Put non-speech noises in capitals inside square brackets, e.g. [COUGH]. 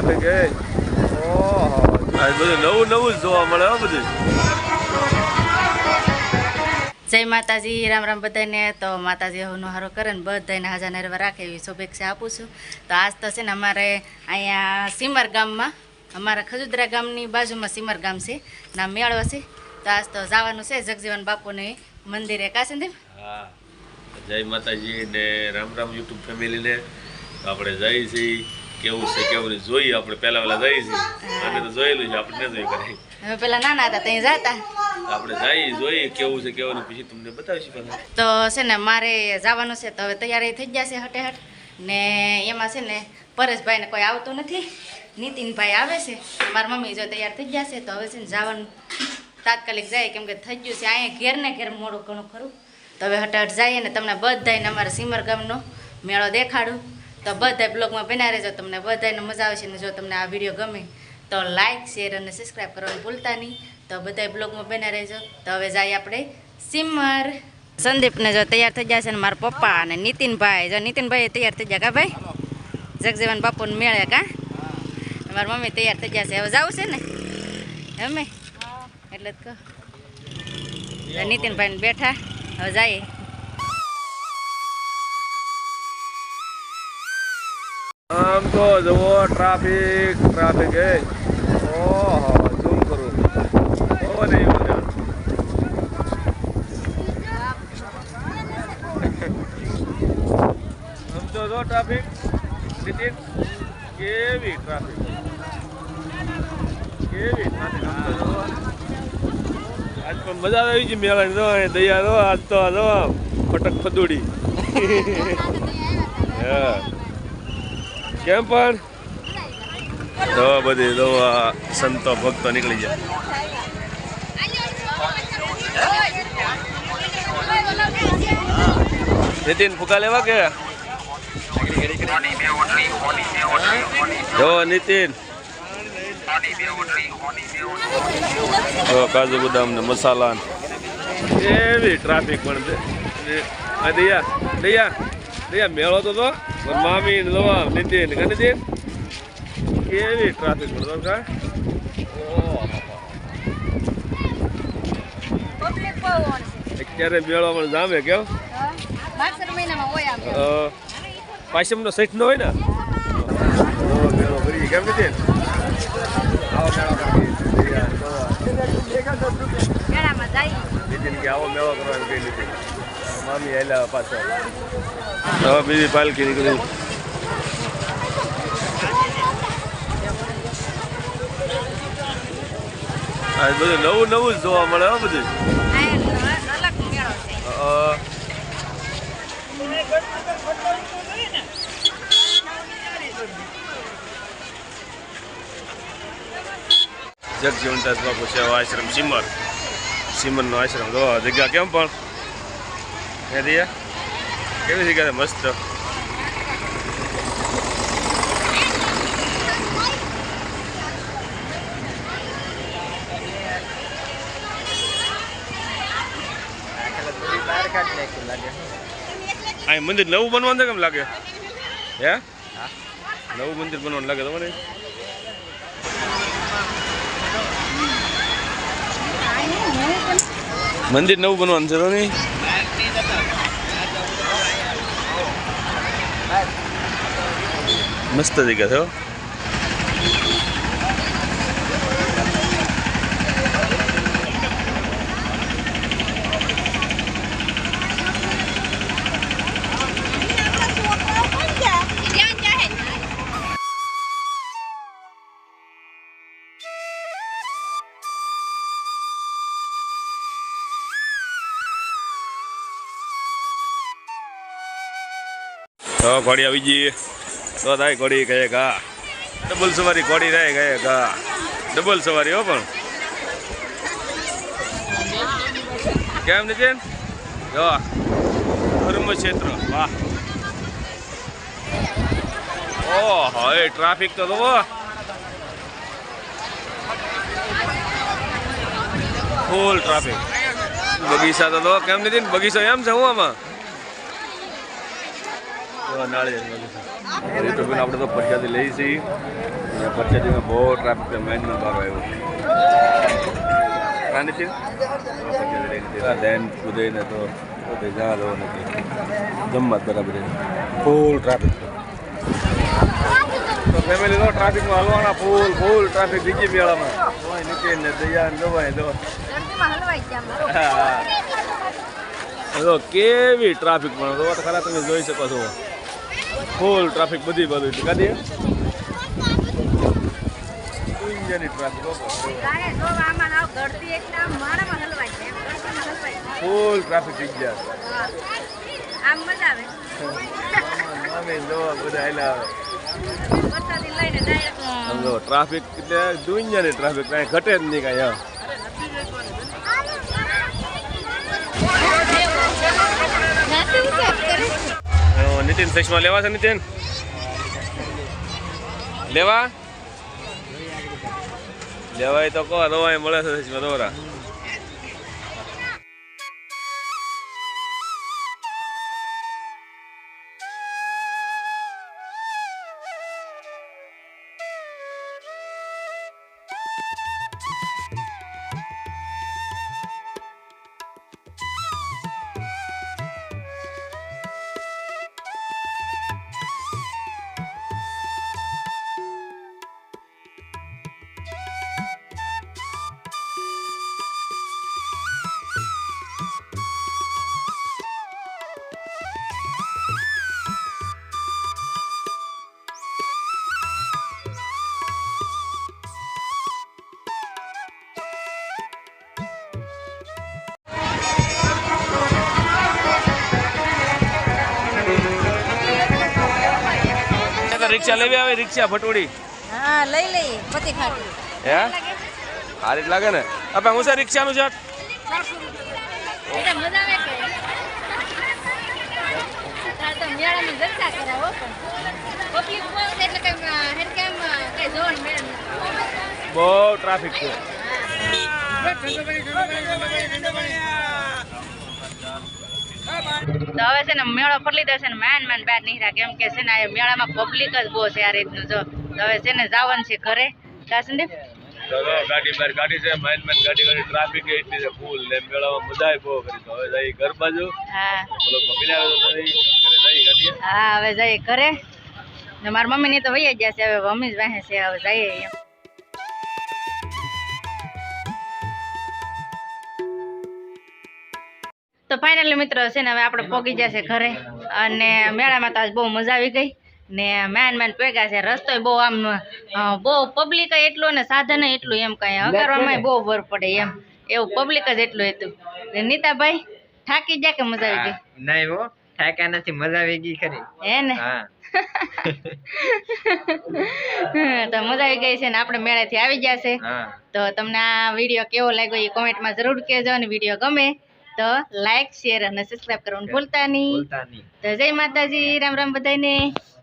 Traffic એ ઓહો. બધું નવું નવું જ જોવા મળે બધું. જય માતાજી રામ રામ બધાને. તો માતાજી હું હારો કરે ને બધાને હાજર નરવા રાખે એવી શુભેચ્છા આપું છું. તો આજ તો છે ને અમારે અહીંયા સીમર ગામમાં અમારા ખજુદરા ગામની બાજુમાં સીમર ગામ છે. ના મેળો છે. તો આજ તો જવાનું છે જગજીવન બાપુને મંદિરે. કાસંદીપ હા. જય માતાજી ને રામ રામ યુટ્યુબ ફેમિલીને. આપણે જઈએ છીએ. કેવું છે કેવું નહીં જોઈએ આપણે. પહેલા પહેલા જઈએ છીએ. અમે તો જોયેલું છે આપણે ન જોયું કરે હવે પેલા નાના હતા ત્યાં જતા. આપણે જઈએ જોઈએ કેવું છે કેવું પછી તમને બતાવીશું પહેલા તો છે ને મારે જવાનું છે તો હવે તૈયારી થઈ જશે હટે હટ ને એમાં છે ને પરેશભાઈને કોઈ આવતું નથી. નીતિનભાઈ આવે છે. મારી મમ્મી જો તૈયાર થઈ જશે તો હવે છે ને જવાનું. તાત્કાલિક જાય કેમ કે થઈ ગયું છે અહીંયા ઘેર ને ઘેર મોડું ઘણું ખરું. તો હવે હટે હટ જઈએ ને તમને બધાને અમારા સિમર ગામનો મેળો દેખાડું. તો બધા બ્લોગમાં બના રહેજો તમને બધાને મજા આવશે ને જો તમને આ વીડિયો ગમે તો લાઇક શેર અને સબસ્ક્રાઈબ કરવાનું ભૂલતા નહીં. તો બધા બ્લોગમાં બના રહેજો. તો હવે જાય આપણે સિમર સંદીપને જો તૈયાર થઈ ગયા છે ને મારા પપ્પા અને નીતિનભાઈ. જો નીતિનભાઈ તૈયાર થઈ ગયા કા ભાઈ? જગજીવન બાપુને મેળે કા? મારી મમ્મી તૈયાર થઈ જશે હવે જવું છે ને? અમે એટલે જ કહો. તો નીતિનભાઈ બેઠા. હવે જઈએ. આમ તો જુઓ ટ્રાફિક ટ્રાફિક એ. ઓહો શું કરું? ઓ નહીં મજા આમ તો જો ટ્રાફિક. નીતિન કેવી ટ્રાફિક? કેવી ટ્રાફિક? તો આજ પણ મજા આવી છે મેળાની અહીં દયા જો આજ તો જો ફટક ફદુડી. [LAUGHS] [LAUGHS] હા. કેમ પણ? તો બધી તો સંતો, ભક્તો નીકળી જાય નીતિન ફૂકા લેવા કે? જો નીતિન. જો કાજુ બદામ ને મસાલા એવી ટ્રાફિક પણ છે. દયા. દયા મેળો તો તો મામી લોવા નીતિન નીતિન કેવી ટ્રાફિક પણ તો કા? અત્યારે મેળો પણ જામે કેમ પાછમ નો સેટ નો હોય ને. કેમ નીતિન આવો મેળો કરી નીતિન કે આવો મેળો કરવાનું મામી આયલા પાછા હવે બીજી પાલકી નીકળી. આ બધું નવું નવું જ જોવા મળે હો બધું. અ, જગજીવનદાસ બાપુ છે આશ્રમ સિમર. સિમરનો આશ્રમ જો જગ્યા કેમ પણ? હે દિયા? કેવી જગ્યા મસ્ત. અહીં મંદિર નવું બનવાનું કેમ લાગે? હે? નવું મંદિર બનવાનું લાગે તમને મંદિર નવું બનવાનું છે તો નહીં મસ્ત જગ્યા છે તો ઘોડી આવી જઈએ તો થાય ઘોડી કહે કા ડબલ સવારી ઘોડી રહે કહે કા ડબલ સવારી હો પણ. કેમ નીતિન? જો. ધર્મક્ષેત્ર. વાહ. ઓ હવે ટ્રાફિક તો જોવો. ફૂલ ટ્રાફિક બગીચા તો કેમ નીતિન? બગીચો એમ છે હું આમાં? એ તો આપણે તો પંચાયતી લઈ છીએ. અને પંચાયતીમાં બહુ ટ્રાફિક મેનમાં બાર આવ્યો. છે ધ્યાન કુદાઈને તો બધે જા લો નથી. ગમત બરાબર ફૂલ ટ્રાફિક તો ફેમિલી લો ટ્રાફિકમાં હલવાના ફૂલ ફૂલ ટ્રાફિક બીજી મેળામાં. હોય નીચે ને દયા દવાય દો. તો કેવી ટ્રાફિક પણ ખરા, તમે જોઈ શકો છો. ફૂલ ટ્રાફિક બધી બધું ટ્રાફિક ફૂલ ટ્રાફિક જગ્યા આમ મજા આવે. જોવા બધા આયલા આવે. ટ્રાફિક એટલે દુનિયાની ટ્રાફિક કાંઈ ઘટે જ નહીં કાંઈ હા અ, નીતિન ચશ્મા લેવા છે નીતિન? લેવા? લેવાય તો કહો રવાય મળે છે ચશ્મા દોરા રિક્ષા લેવી આવે રિક્ષા ભટોડી. હા લઈ લઈ પતિ ખાટી. હે? આ રીત લાગે ને. આપણે હું છે રિક્ષાનું છે? એટલે મજા આવે કે તાર તો મેળામાં જલસા કરાવો પણ. પબ્લિક બહુ એટલે કઈ હેરકામ કઈ જોવાનું મેળ બહુ ટ્રાફિક છે. તો હવે છે ને મેળો ફરી છે ને માન માન બહાર નીકળ્યા. કેમ કે છે ને આ મેળામાં પબ્લિક જ બહુ છે આ રીતનું જો. તો હવે છે ને જવાનું છે ઘરે. કા સંદીપ? ગાડી બહાર ગાડી છે માઇન માઇન ગાડી ગાડી ટ્રાફિક એટલી છે ફૂલ ને મેળામાં બધાય બહુ કરી તો હવે જઈ ઘર બાજુ. હા. નહીં હવે જઈએ ઘરે. ને મારા મમ્મી ની તો વહી ગયા છે હવે મમ્મી જ વાહે છે હવે જઈએ એમ તો ફાઇનલી મિત્રો છે ને હવે આપણે પોગી જશે ઘરે. અને મેળામાં તો આજ બહુ મજા આવી ગઈ. ને મેન મેન પેગા છે રસ્તો બહુ આમ બહુ પબ્લિક એટલું ને સાધન એટલું એમ કઈ. હકારવામાં બહુ ભર પડે એમ. એવું પબ્લિક જ એટલું હતું. ને નીતાભાઈ થાકી ગયા કે મજા આવી ગઈ? નહીં હો. થાક્યા નથી મજા આવી ગઈ ખરી. હે ને? હા. તો મજા આવી ગઈ છે ને આપણે મેળેથી આવી ગયા છે. તો તમને આ વીડિયો કેવો લાગ્યો એ કોમેન્ટમાં જરૂર કહેજો અને વીડિયો ગમે. તો લાઈક શેર અને સબસ્ક્રાઈબ કરવાનું ભૂલતા નહીં. તો જય માતાજી રામ રામ બધાને.